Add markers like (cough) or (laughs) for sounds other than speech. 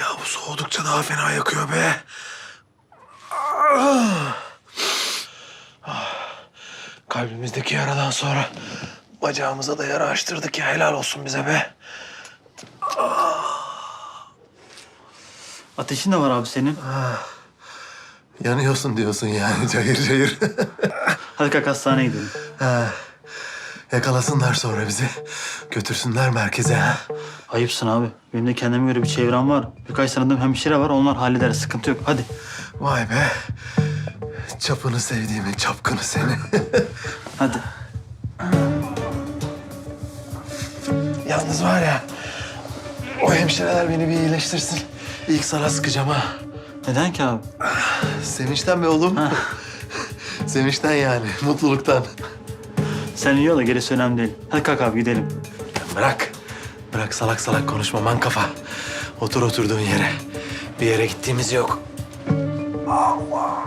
Ya bu soğudukça daha fena yakıyor be. Ah. Kalbimizdeki yaradan sonra bacağımıza da yara açtırdık ya helal olsun bize be. Ateşin de var abi senin. Ah, yanıyorsun diyorsun yani (laughs) cayır cayır. Hadi kalk hastaneye gidelim. Ah. Yakalasınlar sonra bizi. Götürsünler merkeze ha. Ayıpsın abi. Benim de kendime göre bir çevrem var. Birkaç tanıdığım hemşire var. Onlar halleder. Sıkıntı yok. Hadi. Vay be. Çapını sevdiğimin çapkını seni. (laughs) Hadi. Yalnız var ya, o hemşireler beni bir iyileştirsin. İlk sana sıkacağım ha. Neden ki abi? Sevinçten be oğlum. (laughs) Sevinçten yani, mutluluktan. Sen iyi ol da gerisi önemli değil. Hadi kalk abi gidelim. Bırak. Bırak salak salak konuşma man kafa. Otur oturduğun yere. Bir yere gittiğimiz yok. Allah.